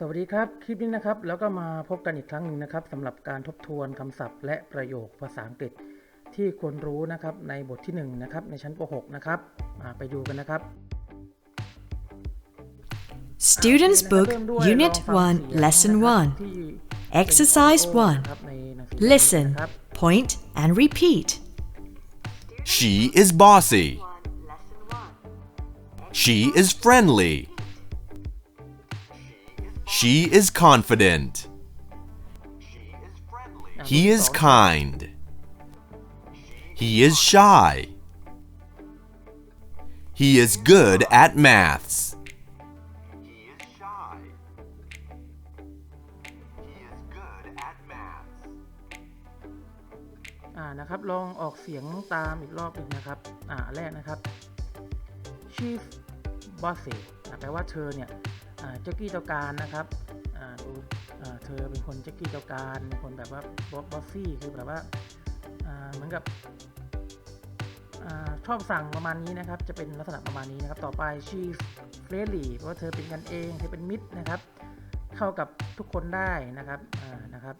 สวัสดีครับ คลิปนี้นะครับ แล้วก็มาพบกันอีกครั้งหนึ่งนะครับสำหรับการทบทวนคำศัพท์ และประโยคภาษาอังกฤษที่ควรรู้นะครับในบทที่1นงนะครับในชั้นป .6 นะครับอ่าไปดูกันนะครับ Students' Book, เริ่มด้วย Unit ลองฟัง 1, เสียง Lesson นะครับ 1. ที่ Exercise เป็น 1. นะครับในหนังสือ Listen, นะครับ point, and repeat. She is bossy. She is friendly. She is confident. อ่ะ He บท is ที่สอง kind. He is shy. He is good at maths. He is shy. He is good at maths. อ่านะครับลองออกเสียงตามอีกรอบหนึ่งนะครับอ่าอันแรกนะครับ she's bossy อ่าแปลว่าเธอเนี่ยอ่า เจ้ากี้เจ้าการนะครับดูเธอเป็นคนเจ้ากี้เจ้าการเป็นคนแบบว่า bossy คือแบบว่าเหมือนกับอชอบสั่งประมาณนี้นะครับ จะเป็นลักษณะประมาณนี้นะครับ ต่อไป she's friendly เพราะว่าเธอเป็นกันเองเธอเป็นมิตรนะครับ เข้ากับทุกคนได้นะครับนะครับ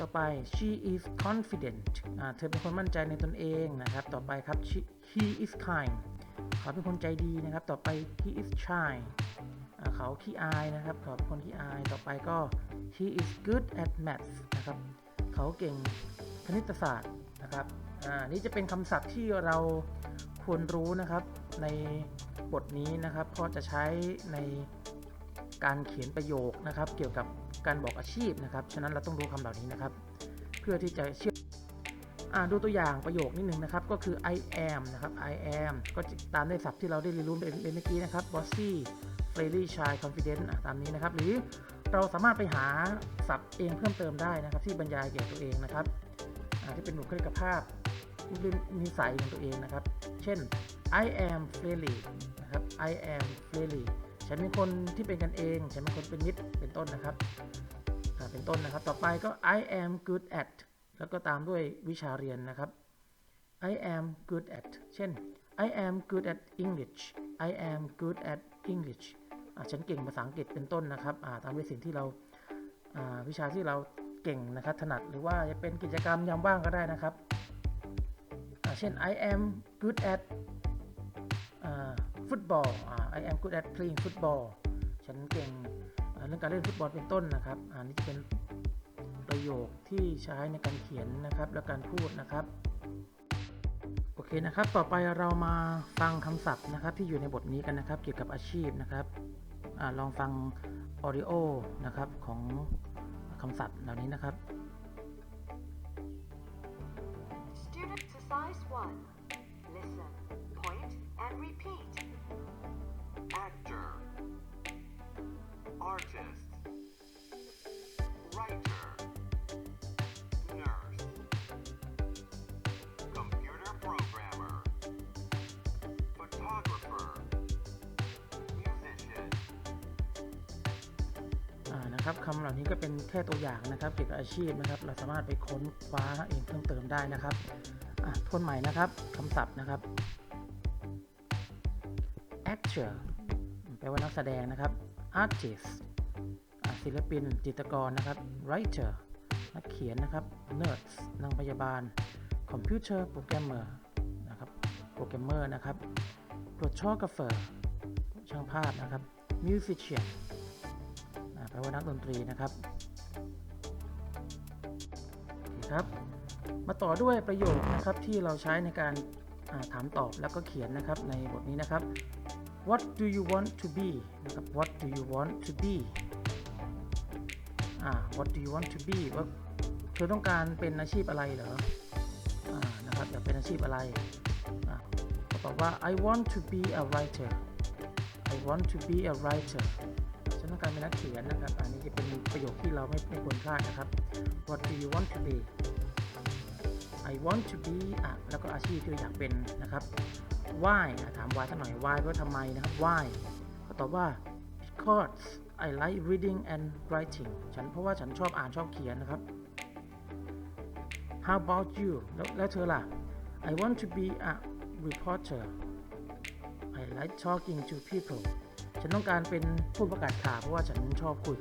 ต่อไป she is confident เธอเป็นคนมั่นใจในตนเองนะครับ ต่อไปครับ she, he is kind เขาเป็นคนใจดีนะครับ ต่อไป he is shy เขาขี้อายนะครับเขาเป็นคนขี้อายต่อไปก็ he is good at maths นะครับเขาเก่งคณิตศาสตร์นะครับอ่านี่จะเป็นคำศัพท์ที่เราควรรู้นะครับในบทนี้นะครับเพราะจะใช้ในการเขียนประโยคนะครับ เกี่ยวกับการบอกอาชีพนะครับ ฉะนั้นเราต้องรู้คำเหล่านี้นะครับ เพื่อที่จะเชื่ออ่าดูตัวอย่างประโยคนิดนึงนะครับ ก็คือ I am นะครับ I am ก็ตามด้วยศัพท์ที่เราได้เรียนรู้ไปเมื่อกี้นะครับ bossy friendly shy confident อะตามนี้นะครับ หรือเราสามารถไปหาศัพท์เองเพิ่มเติมได้นะครับ ที่บรรยายเกี่ยวกับตัวเองนะครับที่เป็นบุคลิกภาพนิสัยของตัวเองนะครับ เช่น I am friendly นะครับ I am friendly ฉันเป็นคนที่เป็นกันเอง ฉันเป็นคนเป็นมิตร เป็นต้นนะครับ เป็นต้นนะครับ ต่อไปก็ I am good at แล้วก็ตามด้วยวิชาเรียนนะครับ I am good at เช่น I am good at English I am good at English ฉันเก่งภาษาอังกฤษเป็นต้นนะครับาตามด้วยสิ่งที่เราาวิชาที่เราเก่งนะครับถนัดหรือว่าจะเป็นกิจกรรมยามว่างก็ได้นะครับ เช่น I am good at ฟุตบอล I am good at playing football ฉันเก่งเรื่องการเล่นฟุตบอลเป็นต้นนะครับอันนี้จะเป็นประโยคที่ใช้ในการเขียนนะครับและการพูดนะครับโอเคนะครับ ต่อไปเรามาฟังคำศัพท์นะครับที่อยู่ในบทนี้กันนะครับ เกี่ยวกับอาชีพนะครับ อลองฟังออริโอนะครับของคำศัพท์เหล่านี้นะครับ Student exercise 1. Listen, point, and repeat. Actor. Artist. นะครับคำเหล่านี้ก็เป็นแค่ตัวอย่างนะครับเกี่ยวกับอาชีพนะครับ เราสามารถไปค้นคว้าเองเพิ่มเติมได้นะครับทวนใหม่นะครับคำศัพท์นะครับ actor แปลว่านักแสดงนะครับ artist ศิลปิน จิตรกรนะครับ writer นักเขียนนะครับ nurse นางพยาบาล computer programmer นะครับโปรแกรมเมอร์นะครับ photographer ช่างภาพนะครับ musician ลว่านักดนตรีนะครับโอเคครับ มาต่อด้วยประโยคนะครับที่เราใช้ในการาถามตอบแล้วก็เขียนนะครับในบทนี้นะครับ What do you want to be นะครับ What do you want to be อ่า What do you want to be ว่าเธอต้องการเป็นอาชีพอะไรเหรออ่านะครับอยากเป็นอาชีพอะไรอ่าตอบว่า I want to be a writer I want to be a writer ฉันต้องการเป็นนักเขียนนะครับ อันนี้จะเป็นประโยคที่เราไม่ไม่ควรพลาดนะครับ What do you want to be I want to be อะแล้วก็อาชีพที่อยากเป็นนะครับ why ถาม why สักหน่อย why ก็ทำไมนะครับ why ก็ตอบว่า because I like reading and writing ฉันเพราะว่าฉันชอบอ่านชอบเขียนนะครับ How about you แล้วแล้วเธอล่ะ I want to be a reporter I like talking to people ฉันต้องการเป็นผู้ประกาศข่าวเพราะว่าฉันชอบคุย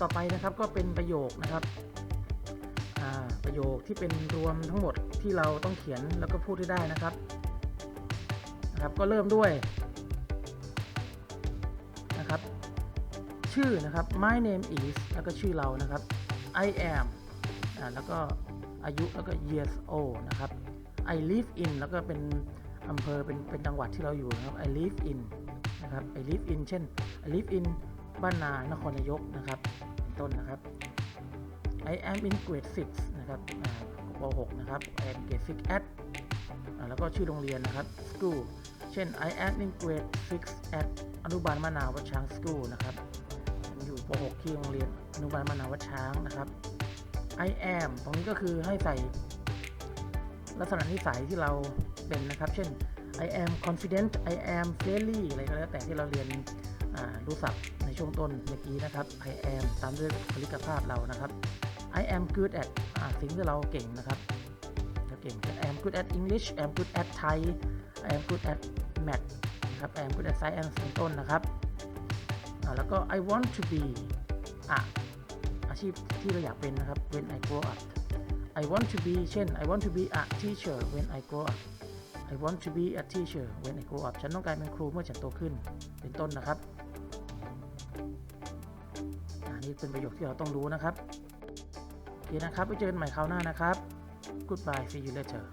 ต่อไปนะครับก็เป็นประโยคนะครับประโยคที่เป็นรวมทั้งหมดที่เราต้องเขียนแล้วก็พูดให้ได้นะครับนะครับ ก็เริ่มด้วยนะครับ ชื่อนะครับ my name is แล้วก็ชื่อเรานะครับ I am แล้วก็อายุแล้วก็ years old นะครับ I live in แล้วก็เป็นอำเภอเป็นเป็นจังหวัดที่เราอยู่นะครับ I live in นะครับ I live in เช่น I live in บ้านนานครนายกนะครับเป็นต้นนะครับ I am in grade 6 นะครับป .6 นะครับ I am grade 6 at อ่าแล้วก็ชื่อโรงเรียนนะครับ school เช่น I am in grade 6 at อนุบาลมะนาววัดช้าง school นะครับอยู่ป .6 ที่โรงเรียนอนุบาลมะนาววัดช้างนะครับ I am ตรงนี้ก็คือให้ใส่ลักษณะนิสัยที่เราเป็นนะครับ เช่น I am confident I am friendly อะไรก็แล้วแต่ที่เราเรียนรู้ศัพท์ในช่วงต้นเมื่อกี้นะครับ I am ตามด้วยผลิกภาพเรานะครับ I am good at สิ่งที่เราเก่งนะครับเราเก่ง I am good at English I am good at Thai I am good at math นะครับ I am good at science เป็นต้นนะครับแล้วก็ I want to be อะอาชีพที่เราอยากเป็นนะครับ when I grow up I want to be เช่น I want to be a teacher when I grow up I want to be a teacher when I grow up ฉันต้องการเป็นครูเมื่อฉันโตขึ้น เป็นต้นนะครับอันนี้เป็นประโยคที่เราต้องรู้นะครับ โอเคนะครับ ไปเจอกันใหม่คราวหน้านะครับ Goodbye see you later